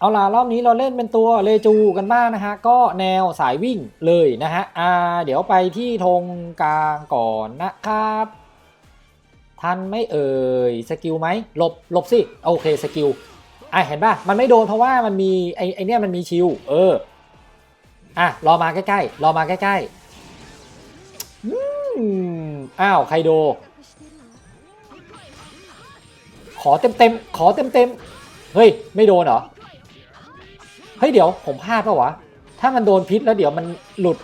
เอาล่ะรอบนี้เราเล่นเป็นตัวเลจูกันบ้างนะฮะ ก็แนวสายวิ่งเลยนะฮะอ่าเดี๋ยวไปที่ธงกลางก่อนนะครับ ทันไม่เอ่ยสกิลไหมหลบหลบสิ โอเคสกิลอะเห็นป่ะ มันไม่โดนเพราะว่ามันมีไอไอเนี่ยมันมีชิลเอออะรอมาใกล้ๆรอมาใกล้ๆอืมอ้าวไคโด ขอเต็มเต็มๆขอเต็มเต็มๆเฮ้ย ไม่โดนเหรอ เฮ้ยเดี๋ยวผมพลาดปะวะ ถ้ามันโดนพิษแล้วเดี๋ยวมันหลุด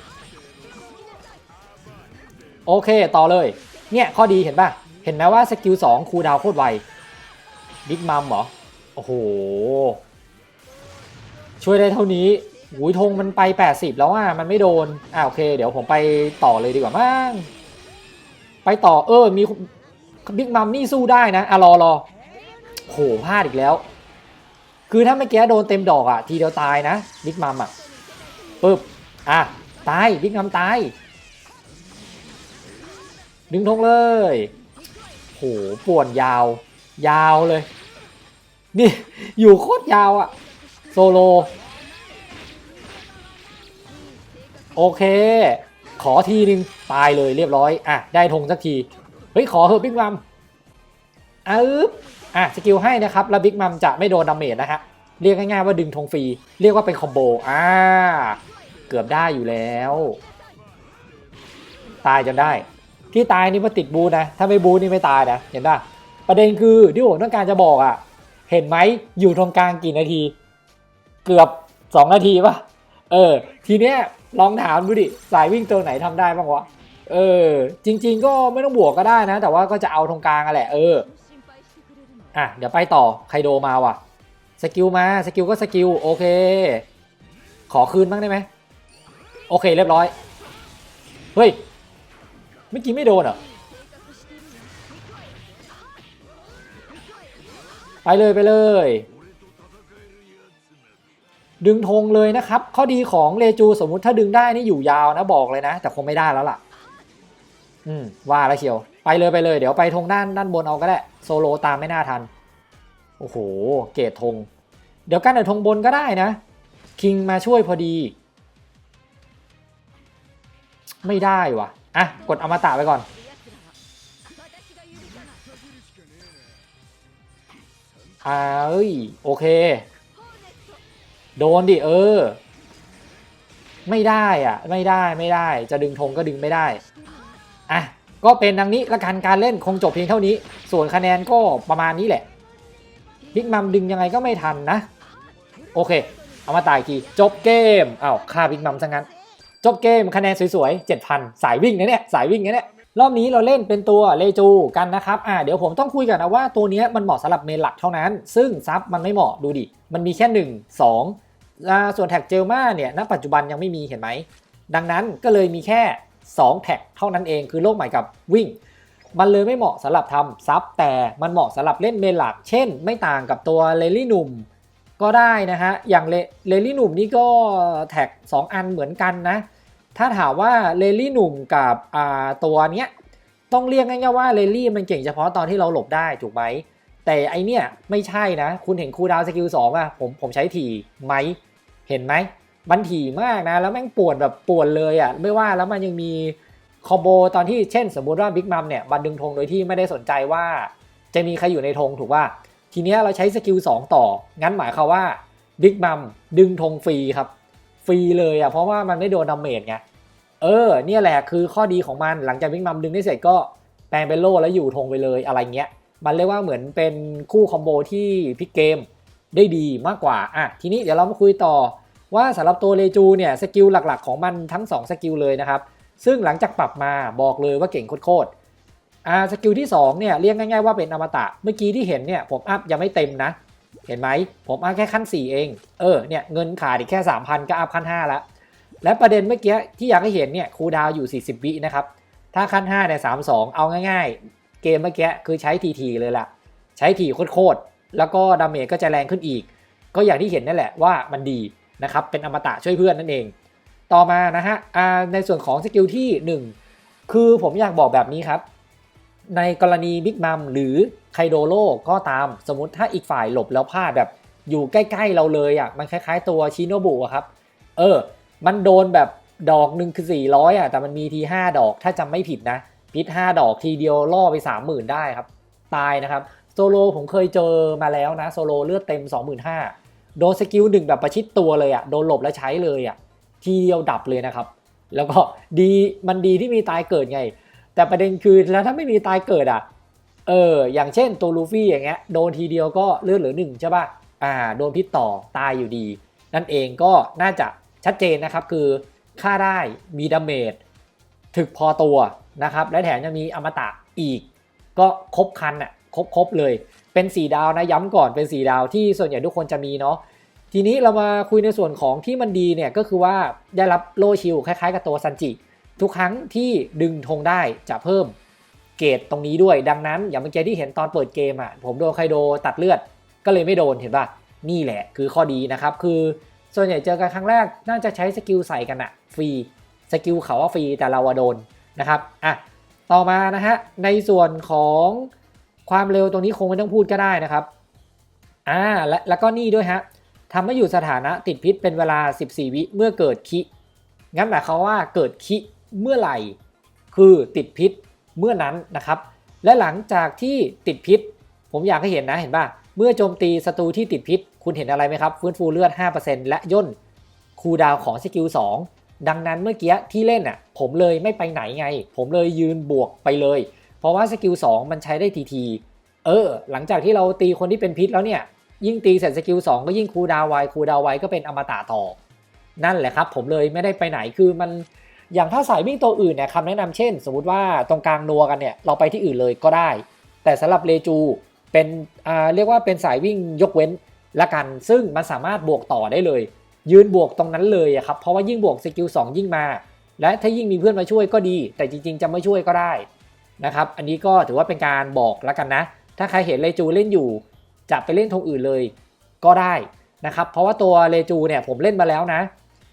โอเคต่อเลย เนี่ยข้อดีเห็นป่ะเห็นไหมว่าสกิล2คูดาวโคตรไวบิ๊กมัมเหรอ โอ้โห ช่วยได้เท่านี้หูยธงมันไป 80 แล้วอะมันไม่โดนอ่าโอเค เดี๋ยวผมไปต่อเลยดีกว่ามั้งไปต่อเออมีบิ๊กมัมนี่สู้ได้นะอะรอรอโหพลาดอีกแล้ว คือถ้าเมื่อกี้โดนเต็มดอกอะ ทีเดียวตายนะบิ๊กมัมอะปึ๊บอะตายบิ๊กมัมตายดึงธงเลยโหป่วนยาว ยาวเลย นี่ อยู่โคตรยาวอะโซโล โอเค ขอทีนึง ตายเลยเรียบร้อย อะ ได้ธงสักที เฮ้ย ขอเหอะบิ๊กมัมอะอึ๊บ อะสกิลให้นะครับแล้วบิ๊กมัมจะไม่โดนดาเมจนะฮะเรียกง่ายๆว่าดึงธงฟรี เรียกว่าเป็นคอมโบอ่าเกือบได้อยู่แล้ว ตายจนได้ ที่ตายนี่มาติดบูนะถ้าไม่บูนี่ไม่ตายนะเห็นป่ะประเด็นคือที่ผมต้องการจะบอกอะ่ะ เห็นไหมอยู่ตรงกลางกี่นาที เกือบ 2 นาทีป่ะเออ ทีเนี้ยลองถามดูดิสายวิ่งตัวไหนทำได้บ้างวะเออ จริง ๆ ก็ไม่ต้องบวกก็ได้นะ แต่ว่าก็จะเอาตรงกลางอะแหละเออ อะ เดี๋ยวไปต่อไคโดมาว่ะ สกิลมา สกิลก็สกิล โอเค ขอคืนบ้างได้ไหม โอเคเรียบร้อย เฮ้ย เมื่อกี้ไม่โดนเหรอ ไปเลยไปเลย ดึงธงเลยนะครับ ข้อดีของเลจูสมมุติถ้าดึงได้นี่อยู่ยาวนะบอกเลยนะ แต่คงไม่ได้แล้วล่ะ อืมว่าแล้วเชียว ไปเลยไปเลย เดี๋ยวไปธงด้านด้านบนเอาก็ได้โซโลตามไม่น่าทัน โอ้โห เกตธง เดี๋ยวกันเดี๋ยวธงบนก็ได้นะ คิงมาช่วยพอดี ไม่ได้ว่ะอะ กดอมตะไปก่อนอ่าเอ้ยโอเค โดนดิเออ ไม่ได้อะ ไม่ได้ไม่ได้ จะดึงธงก็ดึงไม่ได้ อะ ก็เป็นดังนี้ละกันการเล่นคงจบเพียงเท่านี้ ส่วนคะแนนก็ประมาณนี้แหละ บิ๊กมัมดึงยังไงก็ไม่ทันนะ โอเค เอามาตายกทีจบเกมอ้าวฆ่าบิ๊กมัมซะงั้น จบเกมคะแนนสวยๆ 7,000 สายวิ่งนะเนี่ย สายวิ่งนะเนี่ยรอบนี้เราเล่นเป็นตัวเลจูกันนะครับอ่าเดี๋ยวผมต้องคุยกันนะว่าตัวนี้มันเหมาะสำหรับเมนหลักเท่านั้น ซึ่งซับมันไม่เหมาะดูดิ มันมีแค่ 1 2อ่าส่วนแท็กเจลมาเนี่ยณปัจจุบันยังไม่มีเห็นไหม ดังนั้นก็เลยมีแค่ 2 แท็กเท่านั้นเองคือโลกใหม่กับวิ่ง มันเลยไม่เหมาะสำหรับทำซับแต่มันเหมาะสำหรับเล่นเมนหลัก เช่น ไม่ต่างกับตัวเลลี่หนุ่มก็ได้นะฮะ อย่างเลลี่หนุ่มนี่ก็แท็ก 2 อันเหมือนกันนะ ถ้าถามว่าเลลี่หนุ่มกับอ่าตัวเนี้ยต้องเรียกง่ายๆว่าเลลี่มันเก่งเฉพาะตอนที่เราหลบได้ถูกไหม แต่ไอเนี้ยไม่ใช่นะ คุณเห็นคูดาวสกิลสองอะผมผมใช้ถี่ไหม เห็นไหมมันถี่มากนะ แล้วแม่งปวดแบบปวดเลยอะไม่ว่าแล้วมันยังมี คอมโบตอนที่เช่นสมมุติว่าบิ๊กมัมเนี่ยมันดึงธงโดยที่ไม่ได้สนใจว่า จะมีใครอยู่ในธงถูกว่าทีนี้เราใช้สกิล2ต่อ งั้นหมายความว่าบิ๊กมัมดึงธงฟรีครับฟรีเลยอะเพราะว่ามันไม่โดนดาเมจไงเออเนี่ยแหละคือข้อดีของมันหลังจากวิ่งมัมดึงได้เสร็จก็แปลงเป็นโล่แล้วอยู่ธงไปเลยอะไรเงี้ยมันเรียกว่าเหมือนเป็นคู่คอมโบที่พลิกเกมได้ดีมากกว่าอะทีนี้เดี๋ยวเรามาคุยต่อว่าสำหรับตัวเลจูเนี่ยสกิลหลักๆ ของมันทั้ง 2 สกิลเลยนะครับ ซึ่งหลังจากปรับมาบอกเลยว่าเก่งโคตรๆอ่าสกิลที่2เนี่ยเรียกง่ายๆว่าเป็นอมตะ เมื่อกี้ที่เห็นเนี่ยผมอัพยังไม่เต็มนะ เห็นไหมผมอัพแค่ขั้น 4 เอง เออเนี่ยเงินขาดอีกแค่ 3,000 ก็อัพขั้น 5 แล้ว และประเด็นเมื่อกี้ที่อยากให้เห็นเนี่ยคูดาวอยู่ 40 วินะครับ ถ้าขั้น5เนี่ย32 เอาง่ายๆ เกมเมื่อกี้คือใช้ทีๆเลยล่ะ ใช้ทีโคตรๆแล้วก็ดาเมจก็จะแรงขึ้นอีก ก็อย่างที่เห็นนั่นแหละว่ามันดีนะครับเป็นอมตะช่วยเพื่อนนั่นเอง ต่อมานะฮะในส่วนของสกิลที่ 1 คือผมอยากบอกแบบนี้ครับ ในกรณีบิ๊กมัมหรือไคโดโลก็ตามสมมติถ้าอีกฝ่ายหลบแล้วพลาดแบบอยู่ใกล้ ๆ เราเลยอะมันคล้ายๆตัวชิโนบุครับ เออ มันโดนแบบดอกหนึ่งคือ 400อะแต่มันมีที 5 ดอกถ้าจำไม่ผิดนะ พิษ 5 ดอกทีเดียวล่อไป 30,000 ได้ครับ ตายนะครับ โซโลผมเคยเจอมาแล้วนะ โซโลเลือดเต็ม 25,000 โดนสกิลหนึ่งแบบประชิดตัวเลยอะโดนหลบแล้วใช้เลยอะ ทีเดียวดับเลยนะครับ แล้วก็ดีมันดีที่มีตายเกิดไง แต่ประเด็นคือแล้วถ้าไม่มีตายเกิดอะเอออย่างเช่นตัวลูฟี่อย่างเงี้ยโดนทีเดียวก็เลือดเหลือหนึ่งใช่ป่ะอ่าโดนพิษต่อตายอยู่ดี นั่นเองก็น่าจะชัดเจนนะครับคือฆ่าได้มีดาเมจถึกพอตัวนะครับและแถมยังมีอมตะอีก ก็ครบคันอะครบครบเลย เป็น 4 ดาวนะย้ำก่อนเป็น 4 ดาวที่ส่วนใหญ่ทุกคนจะมีเนาะ ทีนี้เรามาคุยในส่วนของที่มันดีเนี่ยก็คือว่าได้รับโลชิลคล้ายๆ กับตัวซันจิ ทุกครั้งที่ดึงธงได้จะเพิ่มเกรดตรงนี้ด้วย ดังนั้นอย่างเมื่อกี้ที่เห็นตอนเปิดเกมอะผมโดนไคโดตัดเลือด ก็เลยไม่โดนเห็นป่ะนี่แหละคือข้อดีนะครับ คือส่วนใหญ่เจอกันครั้งแรกน่าจะใช้สกิลใส่กันอะฟรีสกิลเขาว่าฟรีแต่เราโดนนะครับอะต่อมานะฮะในส่วนของความเร็วตรงนี้คงไม่ต้องพูดก็ได้นะครับอ่าและแล้วก็นี่ด้วยฮะ ทำให้อยู่สถานะติดพิษเป็นเวลา 14 วิเมื่อเกิดคิงั้นหมายความว่าเกิดคิเมื่อไหร่ คือติดพิษเมื่อนั้นนะครับ และหลังจากที่ติดพิษ ผมอยากให้เห็นนะเห็นป่ะเมื่อโจมตีศัตรูที่ติดพิษ คุณเห็นอะไรไหมครับ ฟื้นฟูเลือด 5%และย่นคูดาวของสกิล2ดังนั้นเมื่อกี้ที่เล่นอะผมเลยไม่ไปไหนไง ผมเลยยืนบวกไปเลย เพราะว่าสกิล2มันใช้ได้ทีทีเออ หลังจากที่เราตีคนที่เป็นพิษแล้วเนี่ย ยิ่งตีเสร็จสกิล2ก็ยิ่งคูดาวไวคูดาวไวก็เป็นอมตะต่อ นั่นแหละครับ ผมเลยไม่ได้ไปไหนคือมันอย่างถ้าสายวิ่งตัวอื่นเนี่ยคำแนะนำเช่น สมมติว่าตรงกลางนัวกันเนี่ยเราไปที่อื่นเลยก็ได้ แต่สำหรับเลจูเป็นอ่าเรียกว่าเป็นสายวิ่งยกเว้นละกัน ซึ่งมันสามารถบวกต่อได้เลย ยืนบวกตรงนั้นเลยครับเพราะว่ายิ่งบวกสกิล2ยิ่งมา และถ้ายิ่งมีเพื่อนมาช่วยก็ดี แต่จริง ๆ จะไม่ช่วยก็ได้นะครับอันนี้ก็ถือว่าเป็นการบอกล้วกันนะ ถ้าใครเห็นเลจูเล่นอยู่ จะไปเล่นธงอื่นเลยก็ได้นะครับ เพราะว่าตัวเลจูเนี่ยผมเล่นมาแล้วนะ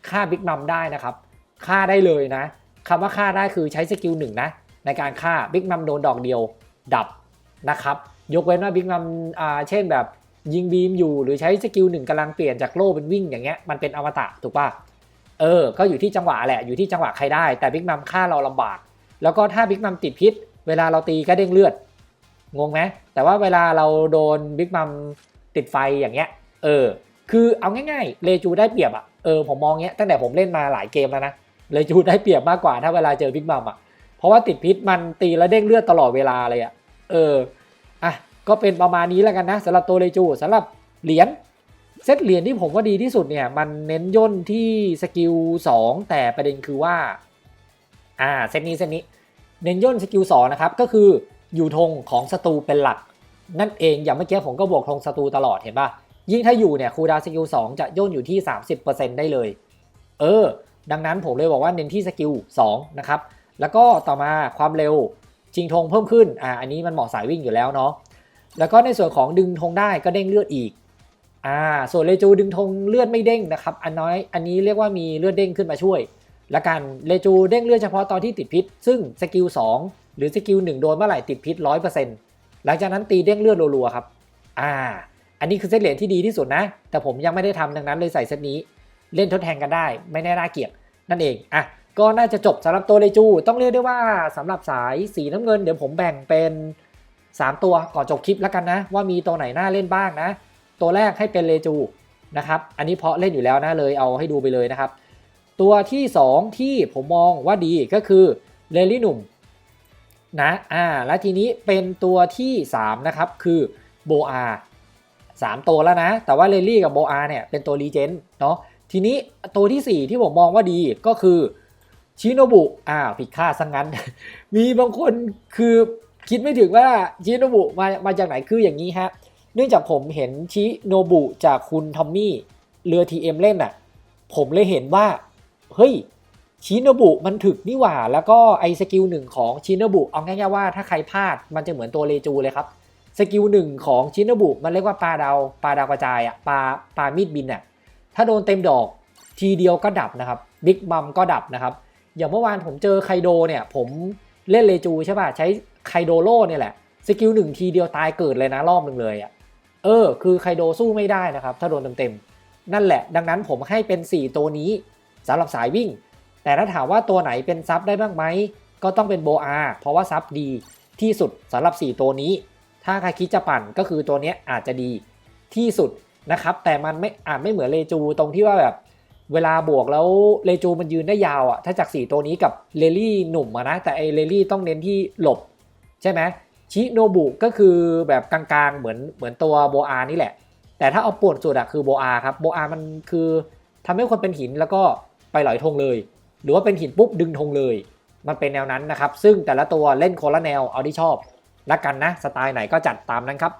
ฆ่าบิ๊กมัมได้นะครับฆ่าได้เลยนะคำว่าฆ่าได้คือใช้สกิลหนึ่งนะ ในการฆ่าบิ๊กมัมโดนดอกเดียวดับนะครับ ยกเว้นว่าบิ๊กมัมอ่าเช่นแบบยิงบีมอยู่หรือใช้สกิลหนึ่งกำลังเปลี่ยนจากโล่เป็นวิ่งอย่างเงี้ยมันเป็นอมตะถูกป่ะเออ ก็อยู่ที่จังหวะแหละอยู่ที่จังหวะใครได้แต่บิ๊กมัมฆ่าเราลำบาก แล้วก็ถ้าบิ๊กมัมติดพิษ เวลาเราตีก็เด้งเลือด งงไหมแต่ว่าเวลาเราโดนบิ๊กมัมติดไฟอย่างเงี้ย เออ คือเอาง่ายๆเลจูได้เปรียบอะเออผมมองเงี้ยตั้งแต่ผมเล่นมาหลายเกมแล้วนะ เลจูได้เปรียบมากกว่าถ้าเวลาเจอบิ๊กมัมอะ เพราะว่าติดพิษมันตีแล้วเด้งเลือดตลอดเวลาเลยอะเออ อะ ก็เป็นประมาณนี้แล้วกันนะสำหรับตัวเลจูสำหรับเหรียญเซตเหรียญที่ผมว่าดีที่สุดเนี่ย มันเน้นย่นที่สกิล2แต่ประเด็นคือว่า อ่าเซตนี้เซตนี้ เน้นย่นสกิล2นะครับก็คือ อยู่ธงของศัตรูเป็นหลัก นั่นเองอย่างเมื่อกี้ผมก็บวกธงศัตรูตลอดเห็นปะยิ่งถ้าอยู่เนี่ยคูดาวสกิล2จะย่นอยู่ที่ 30%ได้เลย เออ ดังนั้นผมเลยบอกว่าเน้นที่สกิล2นะครับแล้วก็ต่อมาความเร็วชิงธงเพิ่มขึ้นอ่าอันนี้มันเหมาะสายวิ่งอยู่แล้วเนาะแล้วก็ในส่วนของดึงธงได้ก็เด้งเลือดอีกอ่าส่วนเลจูดึงธงเลือดไม่เด้งนะครับอันน้อยอันนี้เรียกว่ามีเลือดเด้งขึ้นมาช่วย และกันเลจูเด้งเลือดเฉพาะตอนที่ติดพิษ ซึ่งสกิล2 หรือสกิล1โดนเมื่อไหร่ติดพิษ100%หลังจากนั้นตีเด้งเลือดรัวๆครับ อ่า อันนี้คือเซตเหรียญที่ดีที่สุดนะ แต่ผมยังไม่ได้ทำดังนั้นเลยใส่เซตนี้ เล่นทดแทนกันได้ ไม่แน่น่าเกลียดนั่นเอง อะ ก็น่าจะจบสำหรับตัวเลจู ต้องเรียกได้ว่าสำหรับสายสีน้ำเงิน เดี๋ยวผมแบ่งเป็น 3 ตัวก่อนจบคลิปแล้วกันนะ ว่ามีตัวไหนน่าเล่นบ้างนะ ตัวแรกให้เป็นเลจูนะครับ อันนี้เพาะเล่นอยู่แล้วนะเลยเอาให้ดูไปเลยนะครับ ตัวที่ 2 ที่ผมมองว่าดีก็คือเลลี่หนุ่ม นะอ่าและทีนี้เป็นตัวที่ 3 นะครับ คือโบอาสามตัวแล้วนะ แต่ว่าเลลี่กับโบอาเนี่ยเป็นตัวรีเจนต์เนาะทีนี้ตัวที่ 4 ที่ผมมองว่าดีก็คือชิโนบุอ้าผิดคาซะงงั้น มีบางคนคือคิดไม่ถึงว่าชิโนบุมามาจากไหนคืออย่างนี้ฮะเนื่องจากผมเห็นชิโนบุจากคุณทอมมี่เรือ TM เล่นน่ะผมเลยเห็นว่า เฮ้ย ชินบุมันถึกนี่หว่า แล้วก็ไอสกิลหนึ่งของชินบุเอาง่ายๆว่าถ้าใครพลาดมันจะเหมือนตัวเลจูเลยครับสกิลหนึ่งของชินบุมันเรียกว่าปลาดาวปลาดาวกระจายอะปลาปลามีดบินอะถ้าโดนเต็มดอกทีเดียวก็ดับนะครับบิ๊กบัมก็ดับนะครับ อย่างเมื่อวานผมเจอไคโดเนี่ยผมเล่นเลจูใช่ป่ะใช้ไคโดโลเนี่ยแหละสกิลหนึ่งทีเดียวตายเกิดเลยนะรอบหนึ่งเลยอะเออคือไคโดสู้ไม่ได้นะครับ ถ้าโดนเต็มๆนั่นแหละ ดังนั้นผมให้เป็น 4 ตัวนี้สำหรับสายวิ่ง แต่ถ้าถามว่าตัวไหนเป็นซับได้บ้างไหม ก็ต้องเป็นโบอาเพราะว่าซับดีที่สุดสำหรับ 4 ตัวนี้ ถ้าใครคิดจะปั่นก็คือตัวนี้อาจจะดีที่สุดนะครับ แต่มันไม่อาจไม่เหมือนเลจูตรงที่ว่าแบบเวลาบวกแล้วเลจูมันยืนได้ยาวอะถ้าจาก 4 ตัวนี้กับเลลี่หนุ่มอะนะ แต่ไอเลลี่ต้องเน้นที่หลบ ใช่ไหมชิโนบุก็คือแบบกลางๆเหมือนเหมือนตัวโบอานี่แหละ แต่ถ้าเอาปวนสุดอะคือโบอาครับโบอามันคือทำให้คนเป็นหินแล้วก็ไปหลอยธงเลย หรือว่าเป็นหินปุ๊บดึงธงเลย มันเป็นแนวนั้นนะครับ ซึ่งแต่ละตัวเล่นคนละแนวเอาที่ชอบละกันนะ สไตล์ไหนก็จัดตามนั้นครับ